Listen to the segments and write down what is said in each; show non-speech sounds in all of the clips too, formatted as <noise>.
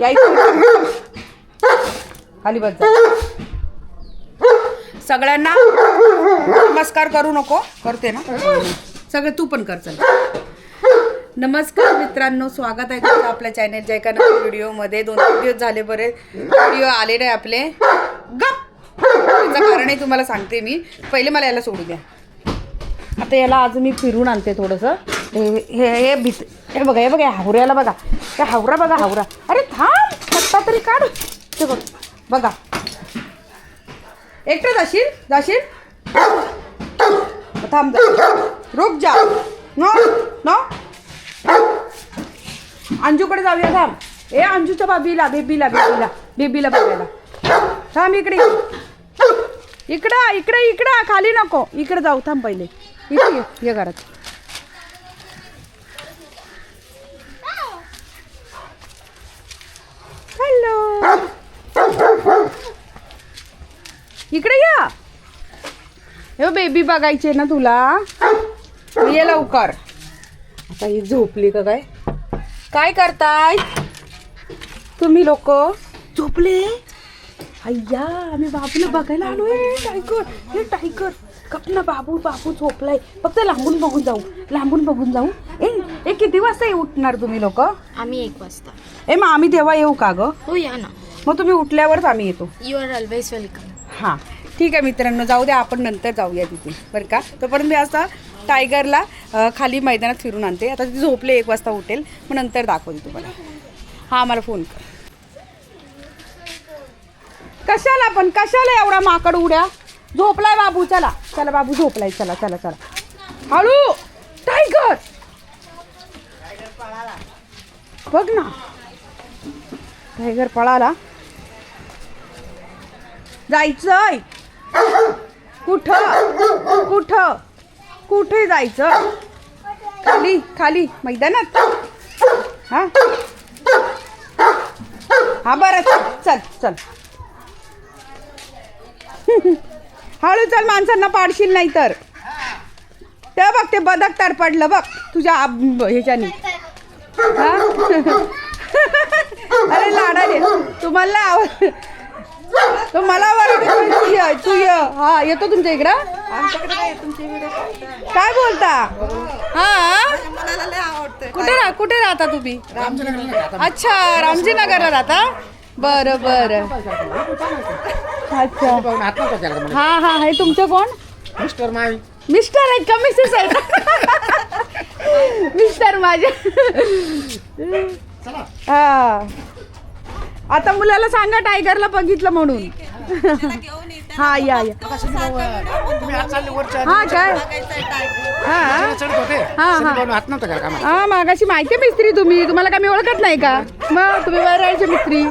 यायचं खाली बस सगळ्यांना नमस्कार करू नको. करते ना? सगळं तू पण कर चल. नमस्कार मित्रांनो स्वागत आहे तुमचं आपल्या चॅनल जयका व्हिडिओमध्ये दोन तीन दिवस झाले बरे. व्हिडिओ आले नाही आपले. गप! त्याचं कारण आहे तुम्हाला सांगते मी. पहिले मला याला सोडू द्या. आता याला आज मी फिरून आणते थोडंसं. हे हे भीत हे बघा हे बघा हावऱ्याला बघा. हे हावरा बघा हावरा. अरे थांब सत्ता तरी काढ. ते बघ बघा. एकटं जाशील? जाशील? थांब जा रुक जा. No no. अंजूकडे जाऊया थांब. ए अंजूच्या बाबीला बेबीला बेबीला बेबीला बघायला. थांब इकडे. ये. इकडं इकडे इकडं. खाली नको. इकडे जाऊ थांब पहिले. इकडे ये, ये घरात हॅलो इकडे या. हे बेबी बघायचे ना तुला. ये लवकर. आता ही झोपली का काय? काय करताय? तुम्ही लोक? झोपले? अय्या आम्ही बाबूला बघायला आलोय टायगर हे टायगर गप ना बाबू बाबू झोपलाय. फक्त लांबून बघून जाऊ. लांबून बघून जाऊ. ए किती वाजता ये उठणार तुम्ही लोक? आम्ही एक वाजता. ए मग आम्ही तेव्हा येऊ का ग? हो या ना. मग तुम्ही उठल्यावरच आम्ही येतो. यू आर ऑलवेज वेलकम हां. ठीक आहे मित्रांनो जाऊ द्या आपण नंतर जाऊया तिथे बरं का? तोपर्यंत मी आता टायगरला अं, खाली मैदानात फिरून आणते. आता ती झोपले एक वाजता उठेल. मग नंतर दाखवते तुम्हाला. हां मला फोन कर. कशाला पण कशाला एवढा माकड उड्या? झोपलाय बाबू चला. चला बाबू झोपलाय. चला चला चला. हळू! टायगर! बघ ना. टायगर पळाला. जायचंय. कुठं? कुठं? कुठे जायचं खाली खाली. मैदानात. हा? हा बरं. चल चल चल. हळू चल माणसांना पाडशील नाही तर ते बघ ते बदक तर पडलं बघ. तुझ्या ह्याच्याने ह्याच्यानी. हा? <laughs> अरे लाडाले तुम्हाला नाही आवड तो मला बरं तू ये तू ये. हा येतो तुमच्या इकडं? काय बोलता? हा? कुठे राह कुठे राहता तुम्ही? अच्छा रामजी नगरला राहता? बरं बरं. अच्छा. हा हा हे तुमचं कोण मिस्टर माई. मिस्टर आहेत का? मिसेस आहेत? मिस्टर माझे हा. आता मुलाला सांगा टायगरला बघितलं म्हणून. हा या या. तुम्ही आज चालले वरच्या हा काय? हा हा, हा. शनिवारी हात नव्हता का कामाला? हा मागाशी माहिती आहे मिस्त्री तुम्ही. तुम्हाला काय मी ओळखत नाही का? मग तुम्ही वरायचे मिस्त्री.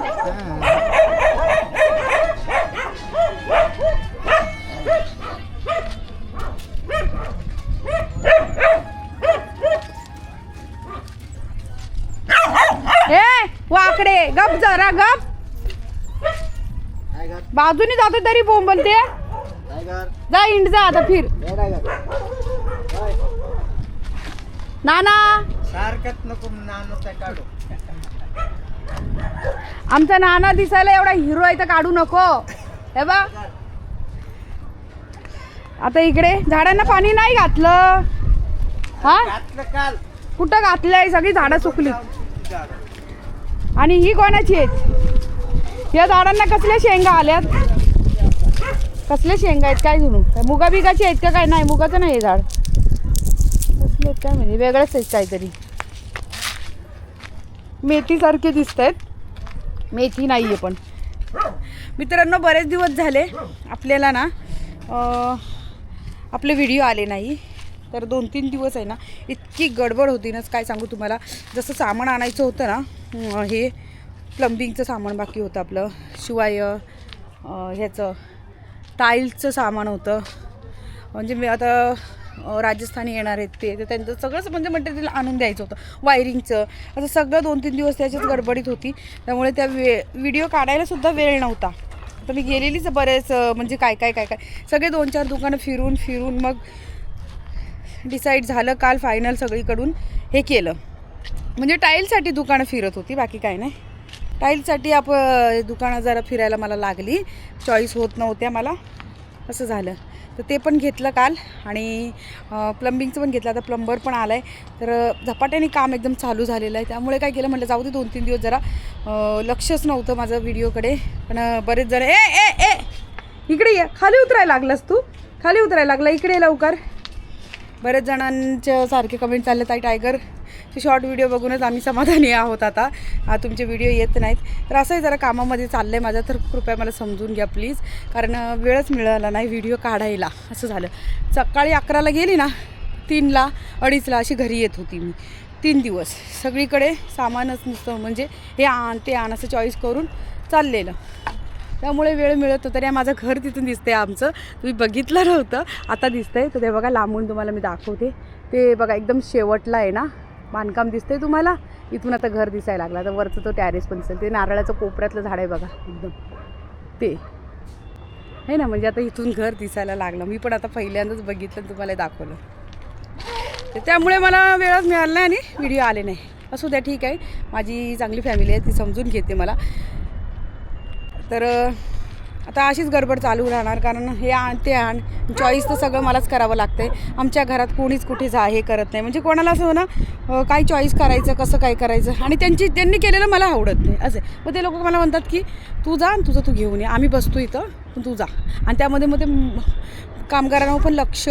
वाकडे गप जरा गप. बाजूने जातो तरी बोंबलते जा इंड जा आता फिर. नाना. सारखंच नको नानू काढू? आमचा नाना दिसायला एवढा हिरो आहे तर काढू नको. हे बा आता इकडे झाडांना पाणी नाही घातलं. हा? घातलं काल. कुठं घातलंय? सगळी झाडं सुकली आणि ही कोणाची आहेत? या झाडांना कसल्या शेंगा आल्यात? कसल्या शेंगा आहेत काय जुनू काय मुगा बिगाची आहेत का काय? नाही मुगाचं नाही हे झाड. कसले आहेत काय म्हणजे वेगळंच आहेत काहीतरी. मेथीसारखे दिसत आहेत मेथी नाही आहे पण. मित्रांनो बरेच दिवस झाले आपल्याला ना आपले व्हिडिओ आले नाही. तर दोन तीन दिवस आहे ना इतकी गडबड होती ना काय सांगू तुम्हाला. जसं सामान आणायचं होतं ना हे प्लंबिंगचं सामान बाकी होतं आपलं. शिवाय ह्याचं टाईल्सचं सामान होतं. म्हणजे मी आता राजस्थानी येणार आहेत ते तर त्यांचं सगळंच म्हणजे मटेरियल आणून द्यायचं होतं. वायरिंगचं असं सगळं दोन तीन दिवस त्याच्याच गडबडीत होती. त्यामुळे त्या वे व्हिडिओ काढायलासुद्धा वेळ नव्हता. तर मी गेलेलीच बरेच म्हणजे काय काय काय काय. सगळे दोन चार दुकानं फिरून फिरून मग डिसाईड झालं काल फायनल सगळीकडून हे केलं. म्हणजे टाईलसाठी दुकानं फिरत होती बाकी काय नाही. टाईलसाठी आप दुकानं जरा फिरायला मला लागली. चॉईस होत नव्हत्या मला. असं झालं. तर ते पण घेतलं काल आणि प्लंबिंगचं पण घेतलं. आता प्लंबर पण आला आहे तर झपाट्याने काम एकदम चालू झालेलं आहे. त्यामुळे काय केलं म्हटलं जाऊ दे दोन तीन दिवस जरा लक्षच नव्हतं माझं व्हिडिओकडे. पण बरेच जण ए ए ए इकडे ये. खाली उतरायला लागलास तू. खाली उतरायला लागला. इकडे ये लवकर. बरेच जणांच्या सारखे कमेंट चालले ताई टायगरचे शॉर्ट व्हिडिओ बघूनच आम्ही समाधानी आहोत आता. तुमचे व्हिडिओ येत नाहीत. तर असंही जरा कामामध्ये चाललं आहे माझं तर कृपया मला समजून घ्या प्लीज कारण वेळच मिळाला नाही व्हिडिओ काढायला असं झालं. सकाळी अकराला गेली ना तीनला अडीचला अशी घरी येत होती मी. तीन दिवस. सगळीकडे सामानच नुसतं म्हणजे हे आण ते आण असं चॉईस करून चाललेलं. त्यामुळे वेळ मिळत. होता तरी माझं घर तिथून दिसतंय आमचं. तुम्ही बघितलं नव्हतं. आता दिसतंय. तर ते बघा लांबून तुम्हाला मी दाखवते. ते बघा एकदम शेवटला आहे ना? बांधकाम दिसतंय तुम्हाला? इथून आता घर दिसायला लागला. तर वरचं तो टॅरेस पण दिसेल. ते नारळाचं कोपऱ्यातलं झाड आहे बघा एकदम. ते. आहे ना? म्हणजे आता इथून घर दिसायला लागलं. मी पण आता पहिल्यांदाच बघितलं तुम्हाला दाखवलं. तर त्यामुळे मला वेळच मिळाला नाही आणि व्हिडिओ आले नाही. असू द्या ठीक आहे. माझी चांगली फॅमिली आहे ती समजून घेते मला. तर आता अशीच गडबड चालू राहणार कारण हे आण ते आण चॉईस तर सगळं मलाच करावं लागतं आहे आमच्या घरात कोणीच कुठे जा हे करत नाही. म्हणजे कोणाला असं हो ना काय चॉईस करायचं कसं काय करायचं? आणि त्यांची त्यांनी केलेलं मला आवडत नाही. असं. मग ते लोक मला म्हणतात की तू जा आणि तुझं तू घेऊन ये. आम्ही बसतो इथं पण तू जा. आणि त्यामध्ये मग ते कामगारांवर पण लक्ष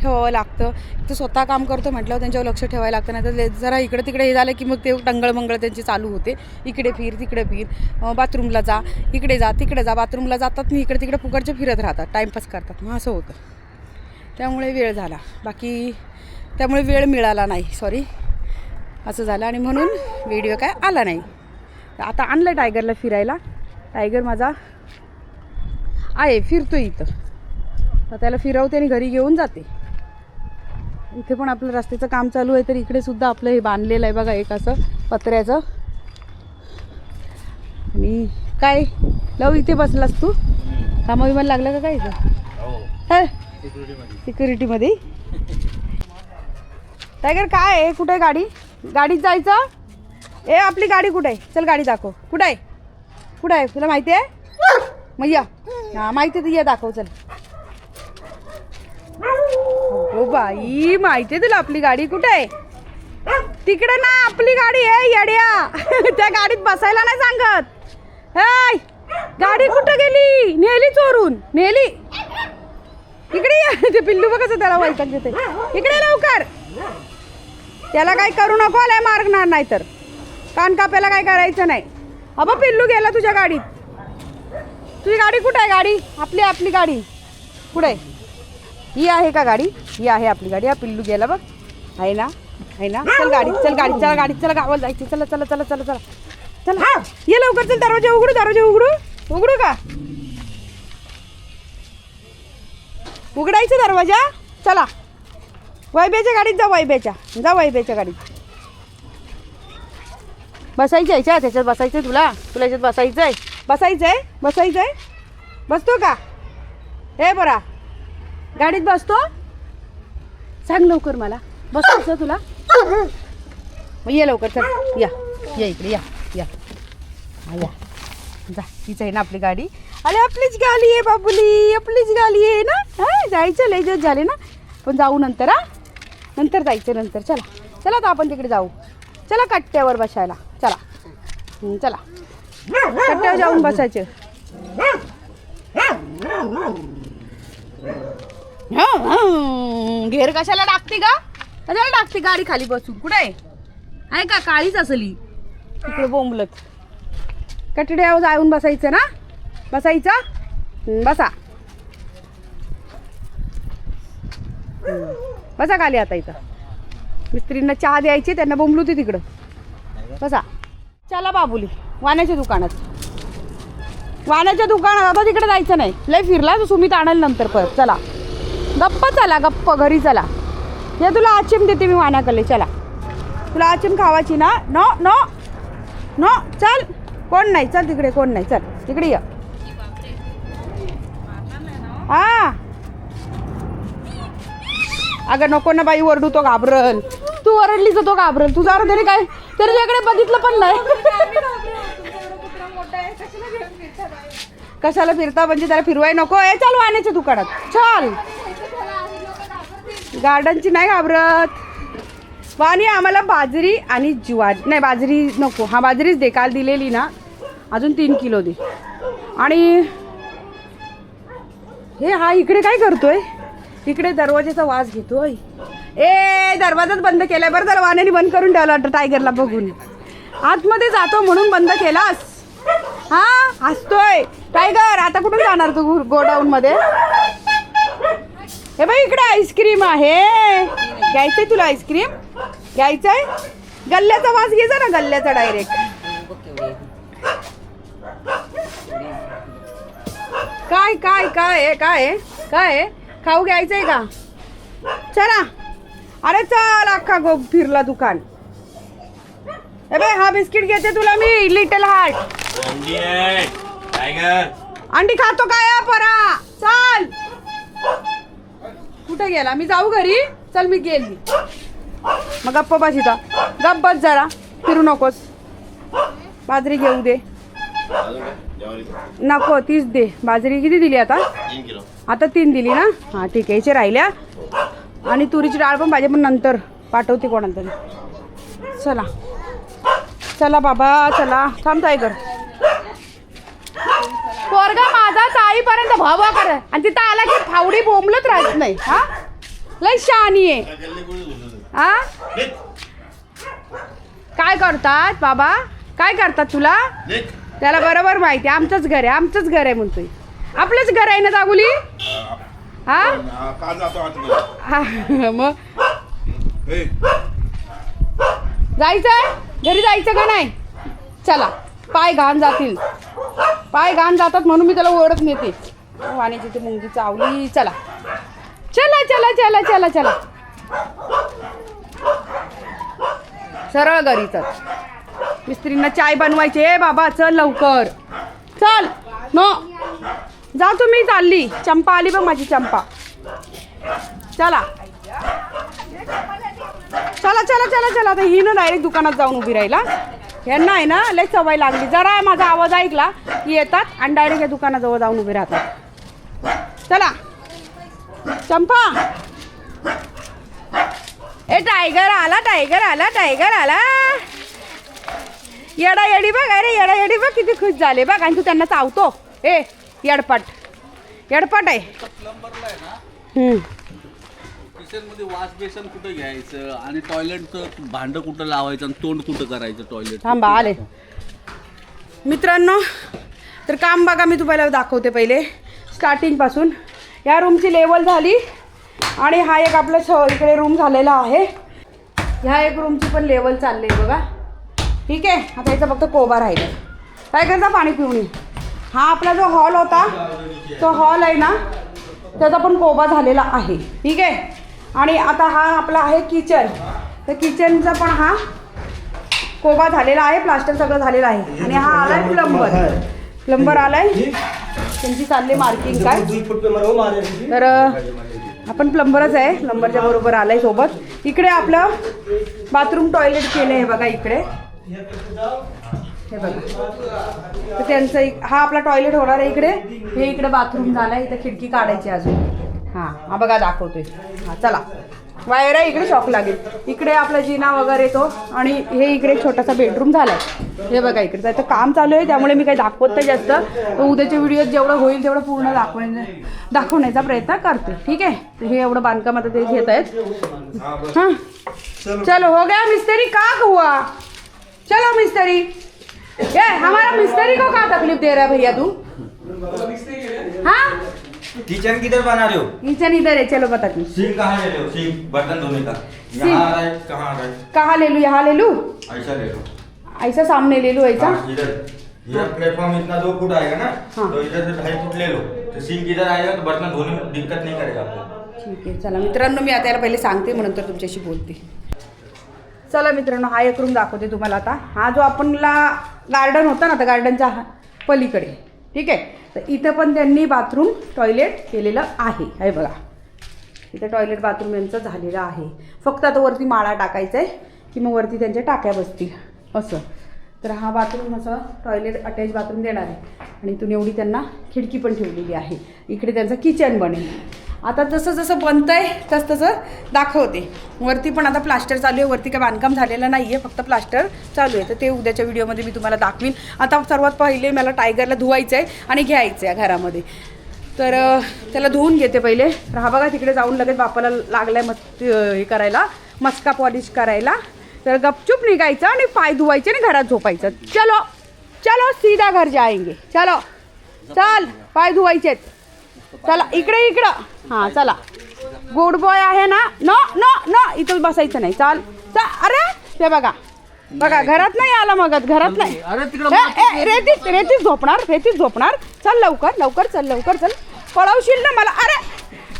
ठेवावं लागतं. ते स्वतः काम करतो म्हटल्यावर त्यांच्यावर लक्ष ठेवायला लागतं. नाही तर जरा इकडे तिकडे हे झालं की मग ते टंगळमंगळ त्यांची चालू होते. इकडे फिर तिकडे फिर. बाथरूमला जा. इकडे जा तिकडे जा. बाथरूमला जातात मी इकडे तिकडे फुकटचे फिरत राहतात. टाईमपास करतात. मग असं होतं. त्यामुळे वेळ झाला. बाकी त्यामुळे वेळ मिळाला नाही. सॉरी असं झालं आणि म्हणून व्हिडिओ काय आला नाही. तर आता आणलं टायगरला फिरायला. टायगर माझा आहे. फिरतो इथं. तर त्याला फिरवते आणि घरी घेऊन जाते. इथे पण आपलं रस्त्याचं काम चालू आहे तर इकडे सुद्धा आपलं हे बांधलेलं आहे बघा एक असं पत्र्याचं. आणि काय? लव इथे बसलास तू? कामा विमान लागलं का काय इथं? हं? सिक्युरिटीमध्ये? टायगर काय आहे? कुठे आहे गाडी? गाडीत जायचं? ए आपली गाडी कुठे आहे? चल गाडी दाखव. कुठं आहे? कुठं आहे? तुला माहिती आहे? मग या. हां माहिती आहे तर ये दाखव चल हो बाई माहिती आहे तुला आपली गाडी कुठे आहे? तिकडे ना आपली गाडी आहे येड्या. <laughs> त्या गाडीत बसायला नाही सांगत. हाय गाडी कुठं गेली? नेली चोरून. नेली. इकडे या. <laughs> ते पिल्लू बघ कसं त्याला वैताग देते. इकडे लवकर. त्याला काही करू नको आलाय मारणार नाही तर. कान काय करायचं नाही. अबा पिल्लू गेला तुझ्या गाडीत. तुझी गाडी कुठं आहे गाडी? आपली आपली गाडी. कुठे आहे? ही आहे का गाडी? ही आहे आपली गाडी. हा पिल्लू गेला बघ. आहे ना? आहे ना? चल गाडी चल गाडी चला गाडी चला गावाला जायची. चला चला चला चला चला. चला. ये लवकर चल दरवाजा उघडू दरवाजा उघडू. उघडू का? उघडायचं दरवाजा? चला. वैब्याच्या गाडीत जा वैब्याच्या जा वैब्याच्या गाडीत. बसायचं याच्यात त्याच्यात बसायचं आहे तुला? तुला याच्यात बसायचं आहे बसायचं आहे बसायचं आहे बसतो का? हे बरा. गाडीत बसतो? सांग लवकर मला. बसतो तुला. मग ये लवकर चल. या. या इकडे या. या. या. जा. हीच आहे ना आपली गाडी. अरे आपलीच गाडी आहे बाबुली. आपलीच गाडी आहे ना? हा जायचं लय जस झाले ना. पण जाऊ नंतर हा. नंतर जायचं नंतर. चला. चला तर आपण तिकडे जाऊ. चला कट्ट्यावर बसायला. चला. चला. कट्ट्यावर जाऊन बसायचं. घेर कशाला टाकते का कशाला टाकते गाडी खाली बसून? कुठे आहे? आहे का? काळीच असली. तिकडे बोंबलत. कटड्यावर जाऊन बसायचं ना? बसायचं? बसा. बसा खाली आता इथं. मिस्त्रींना चहा द्यायचे त्यांना बोंबलू तिकडं. बसा. चला बाबुली वाण्याच्या दुकानात. वाण्याच्या दुकानात आता तिकडे जायचं नाही. लय फिरला तर सुमित आणेल नंतर परत. चला. गप्प चला गप्प घरी चला. या तुला आचिम देते मी वाण्याकडे चला. तुला आचिम खावायची ना? No no. नो चल. कोण नाही? चल तिकडे कोण नाही? चल. तिकडे ये. हा. अगं नको ना बाई ओरडू तो घाबरल. तू ओरडली तर तो घाबरल तुझा तरी काय? तरी त्याकडे बघितलं पण नाही. कशाला फिरता? म्हणजे त्याला फिरवाय नको. ए चल वाण्याच्या दुकानात. चल. गार्डनची नाही घाबरत. वाणी आम्हाला बाजरी आणि ज्वारी. नाही बाजरी नको. हा बाजरीच दे काल दिलेली ना. अजून तीन किलो दे. आणि हे हा इकडे काय करतोय? इकडे दरवाजाचा वास घेतोय ए दरवाजाच बंद केलाय. बरं तर वाण्याने बंद करून ठेवला वाटतं टायगरला बघून. आतमध्ये जातो म्हणून बंद केलास? हा हसतोय. टायगर आता कुठून जाणार तू गोडाऊन मध्ये हे बाई इकडे आईस्क्रीम आहे. घ्यायचंय तुला आईस्क्रीम घ्यायचंय? गल्ल्याचा वास घ्यायचा ना गल्ल्याचा डायरेक्ट काय काय काय आहे काय आहे? काय आहे? खाऊ घ्यायचंय का? चला. अरे चल अख्खा गो फिरला दुकान. बाई हा बिस्किट घेते तुला मी लिटल हार्ट अंडी आहे. टायगर अंडी खातो काय हा परा? चल. कुठे गेला? मी जाऊ घरी? चल मी गेली. मग गप्प बस इथं. गप्प बस जरा. फिरू नकोस. बाजरी घेऊ दे. नको तीच दे. बाजरी किती दिली आता? आता तीन दिली ना? हां ठीक आहे. याचे राहिल्या. आणि तुरीची डाळ पण पाहिजे पण नंतर. पाठवते कोणाला तरी. चला. चला बाबा चला. थांबताय कर पोरगा माझा चाळीपर्यंत भावा कर. आणि तिथं आला की फावडी बोंबलत राहत नाही. हा? लय शहाणी आहे. हा? काय करतात बाबा? काय करतात तुला? त्याला बरोबर माहिती आहे. आमचंच घर आहे. आमचंच घर आहे म्हणतोय. आपलंच घर आहे ना दागुली हा? हा मग? जायचंय? घरी जायचं का नाही? चला. पाय घाण जातील. पाय घाण जातात म्हणून मी त्याला ओढत नेते. वाण्याची ती मुंगी चावली चला. चला चला चला चला चला. सरळ घरी चल. मिस्त्रींना चाय बनवायची ए बाबा चल लवकर. चल. न. जा तुम्ही चालली. चंपा आली बघ माझी चंपा. चला. चला चला चला चला. आता ही ना डायरेक्ट दुकानात जाऊन उभी राहिला. यांना आहे ना लय सवय लागली. जरा माझा आवाज ऐकला की येतात आणि डायरेक्ट या दुकानाजवळ जाऊन उभे राहतात. चला. चंपा. ए टायगर आला टायगर आला टायगर आला. येडा येडी बघ अरे येडा येडी बघ किती खुश झाले बघ. आणि तू त्यांना चावतो. ए येडपट. येडपट आहे. किचनमध्ये वॉश बेसन कुठं घ्यायचं? आणि टॉयलेटचं भांडं कुठं लावायचं? आणि तोंड कुठं करायचं टॉयलेट थांबा आले. मित्रांनो तर काम बघा मी तुम्हाला दाखवते पहिले. स्टार्टिंगपासून या रूमची लेवल झाली. आणि हा एक आपला स इकडे रूम झालेला आहे. ह्या एक रूमची पण लेवल चालली आहे बघा. ठीक आहे? आता याचा फक्त कोबा राहिला. काय करता पाणी पिऊन? हा आपला जो हॉल होता तो हॉल आहे ना त्याचा पण कोबा झालेला आहे. ठीक आहे? आणि आता हा आपला आहे किचन. तर किचनचा पण हा कोबा झालेला आहे प्लास्टर सगळं झालेलं आहे. आणि हा आलाय प्लंबर. प्लंबर आलाय. त्यांची चालली मार्किंग काय? तर अं, आपण प्लंबरच आहे. प्लंबरच्या बरोबर आलाय सोबत. इकडे आपलं बाथरूम टॉयलेट केलं आहे बघा इकडे. हे बघा. तर त्यांचं हा आपला टॉयलेट होणार आहे इकडे. हे इकडे बाथरूम झालं आहे इथं खिडकी काढायची अजून. हां हा बघा दाखवतोय. हां चला. वायरा इकडे शॉक लागेल. इकडे आपला जिना वगैरे येतो आणि हे इकडे एक छोटासा बेडरूम झालाय. हे बघा इकडे. तर काम चालू आहे त्यामुळे मी काही दाखवत नाही जास्त. तर उद्याच्या व्हिडिओत जेवढं होईल तेवढं पूर्ण दाखवण्या दाखवण्याचा प्रयत्न करते. ठीक आहे? तर हे एवढं बांधकाम आता ते घेत आहेत. हां. चलो हो गया मिस्त्री? का हुआ? चलो मिस्त्री. ये हमारा मिस्त्री को का तकलीफ दे रहा है भैया तू? हाँ? किचन किधर बना रहे हो? किचन इधर है चलो बता दी। सिंक कहाँ ले रहे हो? सिंक बर्तन धोने का। यहाँ आ रहा है कहाँ आ रहा है? कहाँ ले लूँ यहाँ ले लूँ? ऐसा ले लो। ऐसा सामने ले लूँ ऐसा? हाँ, इधर। इधर प्लेटफॉर्म इतना दो फुट आएगा ना हाँ। तो इधर से ढाई फुट ले लो। तो सिंक इधर आएगा तो बर्तन धोने में दिक्कत नहीं करेगा आपको। ठीक आहे चला मित्रांनो मी आता याला पहिले सांगते मग नंतर तुमच्याशी बोलते. चला मित्रांनो हा एक रूम दाखवते तुम्हाला आता. हा जो आपणला गार्डन होता ना तर गार्डनच्या पलीकडे. ठीक आहे? तर इथं पण त्यांनी बाथरूम टॉयलेट केलेलं आहे. हे बघा. इथं टॉयलेट बाथरूम यांचं झालेलं आहे. फक्त आता वरती माळा टाकायचा आहे की मग वरती त्यांच्या टाक्या बसतील. असं. तर हा बाथरूम असं टॉयलेट अटॅच बाथरूम देणार आहे. आणि इथून एवढी त्यांना खिडकी पण ठेवलेली आहे. इकडे त्यांचं किचन बनेल. आता जसं जसं बनतं आहे तसं तसं दाखवते. वरती पण आता प्लास्टर चालू आहे. वरती काय बांधकाम झालेलं नाही आहे फक्त प्लास्टर चालू आहे. तर ते उद्याच्या व्हिडिओमध्ये मी तुम्हाला दाखवीन. आता सर्वात पहिले मला टायगरला धुवायचं आहे आणि घ्यायचं आहे घरामध्ये. तर त्याला धुवून घेते पहिले. राहा बघा तिकडे जाऊन लगेच बापाला लागलाय मस्त हे करायला. मस्का पॉलिश करायला. तर गपचूप निघायचं आणि पाय धुवायचे आणि घरात झोपायचं. चलो चलो सीधा घर जायंगे. चलो चल पाय धुवायचेत. चला इकडे इकडं. हां चला. गुड बॉय आहे ना? नो नो नो इथं बसायचं नाही. चाल. चा अरे ते बघा. बघा घरात नाही आला मग घरात नाही. ए, ए, रेतीत रेतीत झोपणार रेतीत झोपणार. चल लवकर लवकर चल लवकर चल. पळवशील ना मला? अरे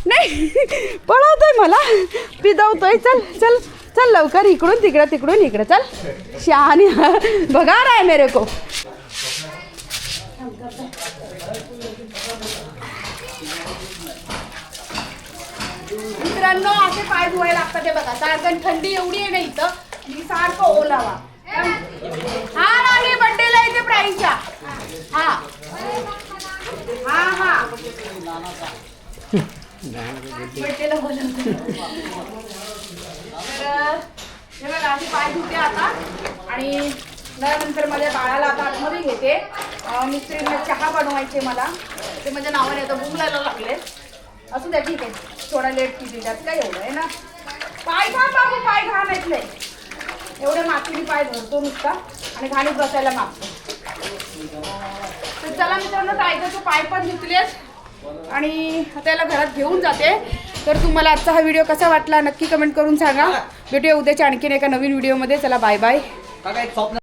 नाही. पळवतोय मला. पिदवतोय. चल चल चल लवकर. इकडून तिकडं तिकडून इकडं. चल. शहाणी. बघा राय मेरे को. मित्रांनो असे पाय धुवायला लागतात ते बघा. कारण थंडी एवढी आहे ना इथं मी सारखं ओलावा. हा राणी बड्डेला इथे प्राईजच्या हा. हा हा. बड्डेला बोलवतो. तर हे बघा असे पाय धुते आता. आणि त्यानंतर माझ्या बाळाला आता आतमध्ये घेते. मिस्त्रींना चहा बनवायचे मला. ते माझ्या नावाने आता भूक लागले. असू द्या ठीक आहे. थोडा लेट किती त्यात काय एवढं आहे ना? पाय घा बाबू पाय घाण नाही एवढे मातीने पाय धरतो नुसता आणि घाणीत बसायला मागतो. तर चला मित्रांनो टायगरचे पाय पण धुतलेत आणि आता याला घरात घेऊन जाते. तर तुम्हाला आजचा हा व्हिडिओ कसा वाटला नक्की कमेंट करून सांगा. भेटूया उद्याच्या आणखीन एका नवीन व्हिडिओमध्ये. चला बाय बाय